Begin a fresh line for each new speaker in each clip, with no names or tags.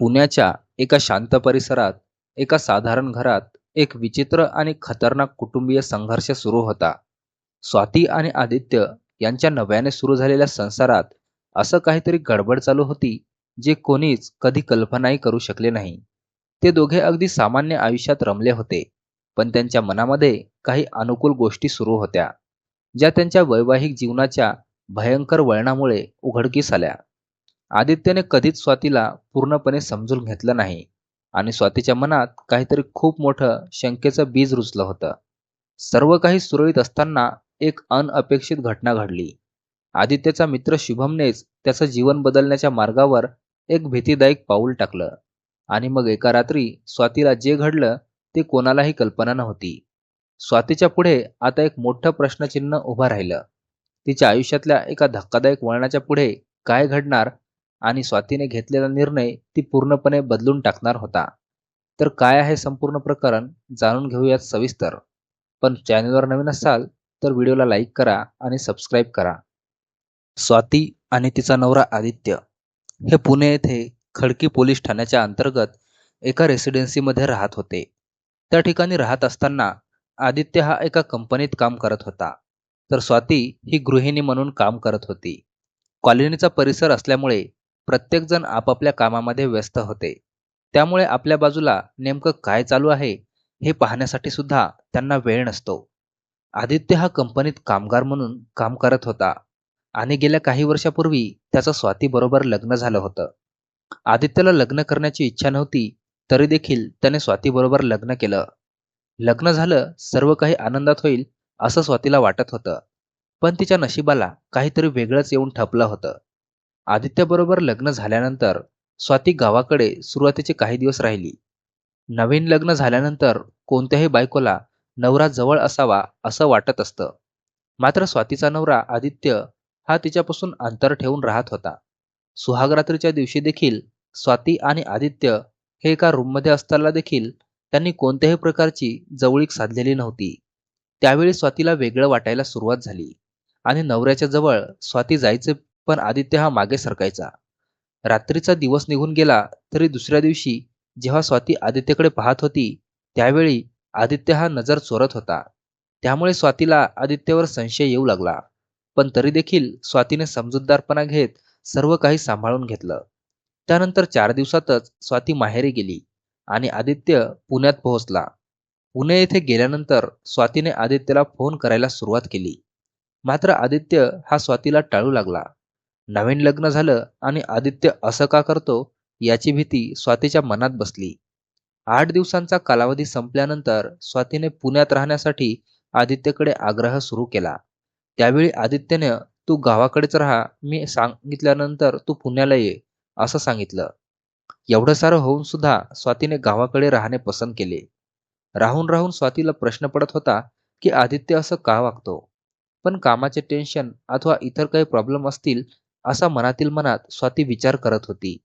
पुण्याच्या एका शांत परिसरात एका साधारण घरात एक विचित्र आणि खतरनाक कुटुंबीय संघर्ष सुरू होता. स्वाती आणि आदित्य यांच्या नव्याने सुरू झालेल्या संसारात असं काहीतरी गडबड चालू होती जे कोणीच कधी कल्पनाही करू शकले नाही. ते दोघे अगदी सामान्य आयुष्यात रमले होते पण त्यांच्या मनामध्ये काही अनुकूल गोष्टी सुरू होत्या ज्या त्यांच्या वैवाहिक जीवनाच्या भयंकर वळणामुळे उघडकीस आल्या. आदित्यने कधीच स्वातीला पूर्णपणे समजून घेतलं नाही. आणि स्वातीच्या मनात काहीतरी खूप मोठं शंकेचं बीज रुचलं होतं. सर्व काही सुरळीत असताना एक अनअपेक्षित घटना घडली. आदित्यचा मित्र शुभमनेच त्याचं जीवन बदलण्याच्या मार्गावर एक भीतीदायक पाऊल टाकलं. आणि मग एका रात्री स्वातीला जे घडलं ते कोणालाही कल्पना नव्हती. स्वातीच्या पुढे आता एक मोठं प्रश्नचिन्ह उभं राहिलं. तिच्या आयुष्यातल्या एका धक्कादायक वळणाच्या पुढे काय घडणार आणि स्वातीने घेतलेला निर्णय ती पूर्णपणे बदलून टाकणार होता. तर काय आहे संपूर्ण प्रकरण जाणून घेऊयात सविस्तर. पण चॅनलवर नवीन असाल तर व्हिडिओला लाईक करा आणि सबस्क्राईब करा. स्वाती आणि तिचा नवरा आदित्य हे पुणे येथे खडकी पोलीस ठाण्याच्या अंतर्गत एका रेसिडेन्सीमध्ये राहत होते. त्या ठिकाणी राहत असताना आदित्य हा एका कंपनीत काम करत होता. तर स्वाती ही गृहिणी म्हणून काम करत होती. कॉलनीचा परिसर असल्यामुळे प्रत्येकजण आपापल्या कामामध्ये व्यस्त होते. त्यामुळे आपल्या बाजूला नेमकं काय चालू आहे हे पाहण्यासाठी सुद्धा त्यांना वेळ नसतो. आदित्य हा कंपनीत कामगार म्हणून काम करत होता आणि गेल्या काही वर्षापूर्वी त्याचं स्वातीबरोबर लग्न झालं होतं. आदित्यला लग्न करण्याची इच्छा नव्हती तरी देखील त्याने स्वातीबरोबर लग्न केलं. लग्न झालं सर्व काही आनंदात होईल असं स्वातीला वाटत होतं. पण तिच्या नशिबाला काहीतरी वेगळंच येऊन ठपलं होतं. आदित्यबरोबर लग्न झाल्यानंतर स्वाती गावाकडे सुरुवातीचे काही दिवस राहिली. नवीन लग्न झाल्यानंतर कोणत्याही बायकोला नवरा जवळ असावा असं वाटत असतं. मात्र स्वातीचा नवरा आदित्य हा तिच्यापासून अंतर ठेवून राहत होता. सुहागरात्रीच्या दिवशी देखील स्वाती आणि आदित्य हे एका रूममध्ये असताना देखील त्यांनी कोणत्याही प्रकारची जवळीक साधलेली नव्हती. त्यावेळी स्वातीला वेगळं वाटायला सुरुवात झाली आणि नवऱ्याच्या जवळ स्वाती जायचे पण आदित्य हा मागे सरकायचा. रात्रीचा दिवस निघून गेला तरी दुसऱ्या दिवशी जेव्हा स्वाती आदित्यकडे पाहत होती त्यावेळी आदित्य हा नजर चोरत होता. त्यामुळे स्वातीला आदित्यवर संशय येऊ लागला. पण तरी देखील स्वातीने समजूतदारपणा घेत सर्व काही सांभाळून घेतलं. त्यानंतर चार दिवसातच स्वाती माहेरी गेली आणि आदित्य पुण्यात पोहोचला. पुणे येथे गेल्यानंतर स्वातीने आदित्यला फोन करायला सुरुवात केली. मात्र आदित्य हा स्वातीला टाळू लागला. नवीन लग्न झालं आणि आदित्य असं का करतो याची भीती स्वातीच्या मनात बसली. आठ दिवसांचा कालावधी संपल्यानंतर स्वातीने पुण्यात राहण्यासाठी आदित्यकडे आग्रह सुरू केला. त्यावेळी आदित्यने तू गावाकडेच राहा मी सांगितल्यानंतर तू पुण्याला ये असं सांगितलं. एवढं सारं होऊन सुद्धा स्वातीने गावाकडे राहणे पसंत केले. राहून राहून स्वातीला प्रश्न पडत होता की आदित्य असं का वागतो? पण कामाचे टेन्शन अथवा इतर काही प्रॉब्लेम असतील असा मनातील मनात स्वाती विचार करत होती.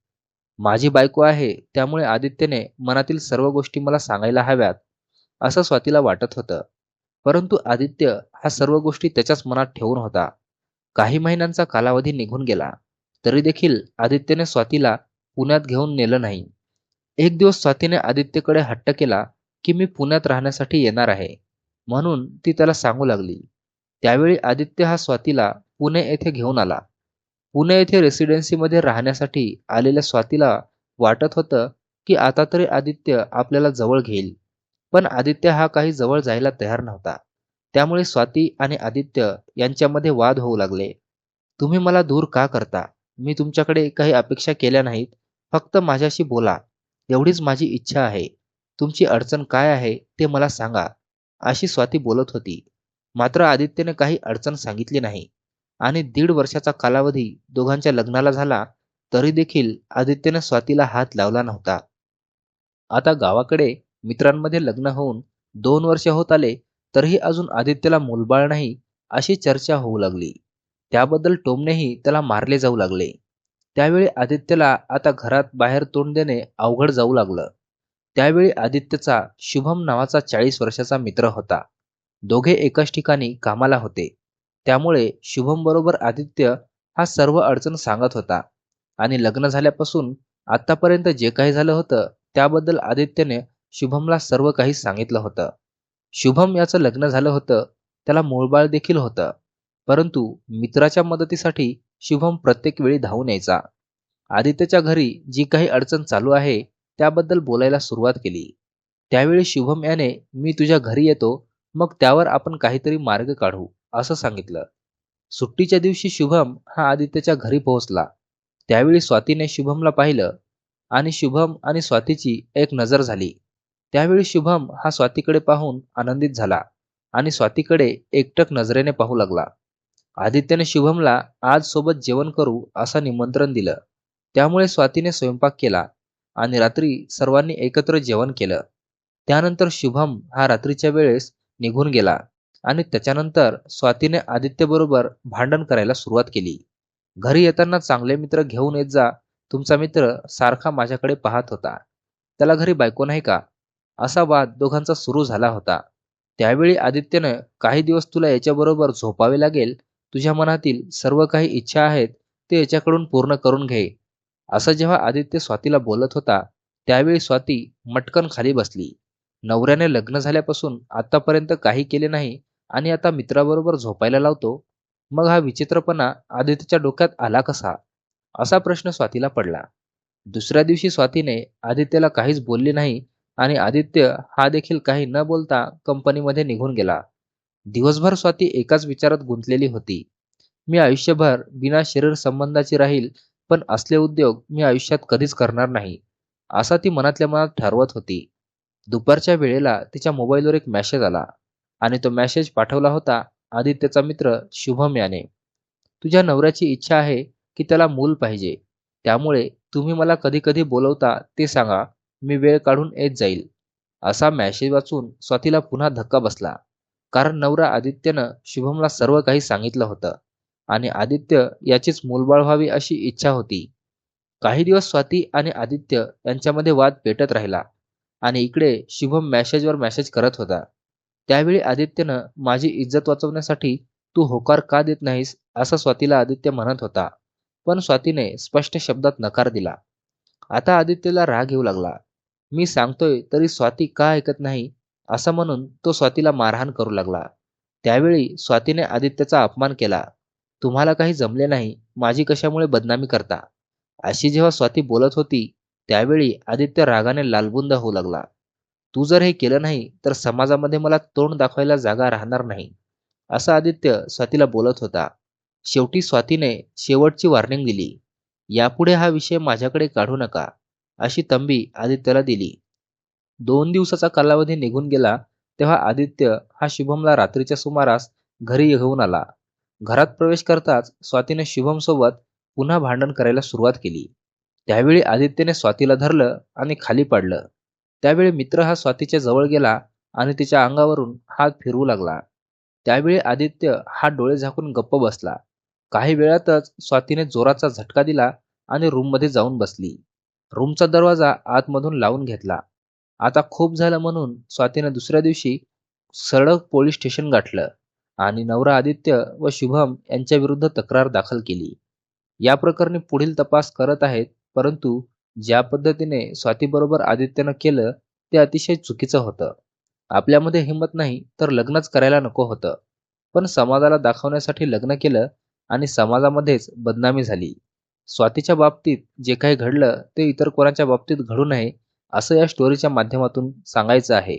माझी बायको आहे त्यामुळे आदित्यने मनातील सर्व गोष्टी मला सांगायला हव्यात असं स्वातीला वाटत होतं. परंतु आदित्य हा सर्व गोष्टी त्याच्याच मनात ठेवून होता. काही महिन्यांचा कालावधी निघून गेला तरी देखील आदित्यने स्वातीला पुण्यात घेऊन नेलं नाही. एक दिवस स्वातीने आदित्यकडे हट्ट केला की मी पुण्यात राहण्यासाठी येणार आहे म्हणून ती त्याला सांगू लागली. त्यावेळी आदित्य हा स्वातीला पुणे येथे घेऊन आला. पुणे येथे रेसिडेन्सीमध्ये राहण्यासाठी आलेल्या स्वातीला वाटत होतं की आता तरी आदित्य आपल्याला जवळ घेईल. पण आदित्य हा काही जवळ जायला तयार नव्हता. त्यामुळे स्वाती आणि आदित्य यांच्यामध्ये वाद होऊ लागले. तुम्ही मला दूर का करता? मी तुमच्याकडे काही अपेक्षा केल्या नाहीत. फक्त माझ्याशी बोला. एवढीच माझी इच्छा आहे. तुमची अडचण काय आहे ते मला सांगा. अशी स्वाती बोलत होती. मात्र आदित्यने काही अडचण सांगितली नाही. आणि दीड वर्षाचा कालावधी दोघांच्या लग्नाला झाला तरी देखील आदित्यने स्वातीला हात लावला नव्हता. आता गावाकडे मित्रांमध्ये लग्न होऊन दोन वर्ष होत आले तरीही अजून आदित्यला मूलबाळ नाही अशी चर्चा होऊ लागली. त्याबद्दल टोमनेही त्याला मारले जाऊ लागले. त्यावेळी आदित्यला आता घरात बाहेर तोंड देणे अवघड जाऊ लागलं. त्यावेळी आदित्यचा शुभम नावाचा चाळीस वर्षाचा मित्र होता. दोघे एकाच ठिकाणी कामाला होते. त्यामुळे शुभम बरोबर आदित्य हा सर्व अडचण सांगत होता. आणि लग्न झाल्यापासून आतापर्यंत जे काही झालं होतं त्याबद्दल आदित्यने शुभमला सर्व काही सांगितलं होतं. शुभम याचं लग्न झालं होतं त्याला मूळबाळ देखील होतं. परंतु मित्राच्या मदतीसाठी शुभम प्रत्येक वेळी धावून यायचा. आदित्यच्या घरी जी काही अडचण चालू आहे त्याबद्दल बोलायला सुरुवात केली. त्यावेळी शुभम याने मी तुझ्या घरी येतो मग त्यावर आपण काहीतरी मार्ग काढू. असं सांगितलं. सुट्टीच्या दिवशी शुभम हा आदित्यच्या घरी पोहोचला. त्यावेळी स्वातीने शुभमला पाहिलं आणि शुभम आणि स्वातीची एक नजर झाली. त्यावेळी शुभम हा स्वातीकडे पाहून आनंदित झाला आणि स्वातीकडे एकटक नजरेने पाहू लागला. आदित्यने शुभमला आज सोबत जेवण करू असं निमंत्रण दिलं. त्यामुळे स्वातीने स्वयंपाक केला आणि रात्री सर्वांनी एकत्र जेवण केलं. त्यानंतर शुभम हा रात्रीच्या वेळेस निघून गेला. आणि त्याच्यानंतर स्वातीने आदित्यबरोबर भांडण करायला सुरुवात केली. घरी येताना चांगले मित्र घेऊन येत जा तुमचा मित्र सारखा माझ्याकडे पाहत होता. त्याला घरी बायको नाही का? असा वाद दोघांचा सुरू झाला होता. त्यावेळी आदित्यनं काही दिवस तुला याच्याबरोबर झोपावे लागेल तुझ्या मनातील सर्व काही इच्छा आहेत ते याच्याकडून पूर्ण करून घे. असं जेव्हा आदित्य स्वातीला बोलत होता त्यावेळी स्वाती मटकन खाली बसली. नवऱ्याने लग्न झाल्यापासून आतापर्यंत काही केले नाही आणि आता मित्राबरोबर झोपायला लावतो मग हा विचित्रपणा आदित्यच्या डोक्यात आला कसा? असा प्रश्न स्वातीला पडला. दुसऱ्या दिवशी स्वातीने आदित्यला काहीच बोलले नाही आणि आदित्य हा देखील काही न बोलता कंपनीमध्ये निघून गेला. दिवसभर स्वाती एकाच विचारात गुंतलेली होती. मी आयुष्यभर बिना शरीर संबंधाची राहील पण असले उद्योग मी आयुष्यात कधीच करणार नाही असा ती मनातल्या मनात ठरवत होती. दुपारच्या वेळेला तिच्या मोबाईलवर एक मेसेज आला. आणि तो मेसेज पाठवला होता आदित्यचा मित्र शुभम याने. तुझ्या नवऱ्याची इच्छा आहे की त्याला मूल पाहिजे. त्यामुळे तुम्ही मला कधी कधी बोलवता ते सांगा मी वेळ काढून येत जाईल. असा मॅसेज वाचून स्वातीला पुन्हा धक्का बसला. कारण नवरा आदित्यनं शुभमला सर्व काही सांगितलं होतं. आणि आदित्य याचीच मूलबाळ व्हावी अशी इच्छा होती. काही दिवस स्वाती आणि आदित्य यांच्यामध्ये वाद पेटत राहिला. आणि इकडे शुभम मॅसेजवर मॅसेज करत होता. त्यावेळी आदित्यनं माझी इज्जत वाचवण्यासाठी तू होकार का देत नाहीस असं स्वातीला आदित्य म्हणत होता. पण स्वातीने स्पष्ट शब्दात नकार दिला. आता आदित्यला राग येऊ लागला. मी सांगतोय तरी स्वाती का ऐकत नाही असं म्हणून तो स्वातीला मारहाण करू लागला. त्यावेळी स्वातीने आदित्यचा अपमान केला. तुम्हाला काही जमले नाही माझी कशामुळे बदनामी करता? अशी जेव्हा स्वाती बोलत होती त्यावेळी आदित्य रागाने लालबुंद होऊ लागला. तू जर हे केलं नाही तर समाजामध्ये मला तोंड दाखवायला जागा राहणार नाही असं आदित्य स्वातीला बोलत होता. शेवटी स्वातीने शेवटची वॉर्निंग दिली. यापुढे हा विषय माझ्याकडे काढू नका अशी तंबी आदित्यला दिली. दोन दिवसाचा कालावधी निघून गेला तेव्हा आदित्य हा शुभमला रात्रीच्या सुमारास घरी घेऊन आला. घरात प्रवेश करताच स्वातीने शुभम सोबत पुन्हा भांडण करायला सुरुवात केली. त्यावेळी आदित्यने स्वातीला धरलं आणि खाली पाडलं. त्यावेळी मित्र हा स्वातीच्या जवळ गेला आणि तिच्या अंगावरून हात फिरवू लागला. त्यावेळी आदित्य हा डोळे झाकून गप्प बसला. काही वेळातच स्वातीने जोराचा झटका दिला आणि रूममध्ये जाऊन बसली. रूमचा दरवाजा आतमधून लावून घेतला. आता खूप झालं म्हणून स्वातीने दुसऱ्या दिवशी सरळ पोलीस स्टेशन गाठलं आणि नवरा आदित्य व शुभम यांच्याविरुद्ध तक्रार दाखल केली. या प्रकरणी पुढील तपास करत आहेत परंतु ज्या पद्धतीने स्वातीबरोबर आदित्यनं केलं ते अतिशय चुकीचं होतं. आपल्यामध्ये हिंमत नाही तर लग्नच करायला नको होतं. पण समाजाला दाखवण्यासाठी लग्न केलं आणि समाजामध्येच बदनामी झाली. स्वातीच्या बाबतीत जे काही घडलं ते इतर कोणाच्या बाबतीत घडू नये असं या स्टोरीच्या माध्यमातून सांगायचं आहे.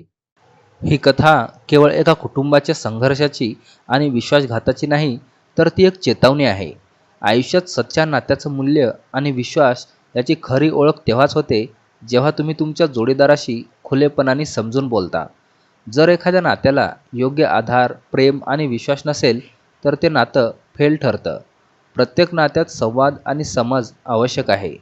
ही कथा केवळ एका कुटुंबाच्या संघर्षाची आणि विश्वासघाताची नाही तर ती एक चेतावणी आहे. आयुष्यात सच्च्या नात्याचं मूल्य आणि विश्वास याची खरी ओळख तेव्हाच होते जेव्हा तुम्ही तुमच्या जोडीदाराशी खुलेपणाने समजून बोलता. जर एखाद्या नात्याला योग्य आधार प्रेम आणि विश्वास नसेल तर ते नातं फेल ठरतं. प्रत्येक नात्यात संवाद आणि समज आवश्यक आहे.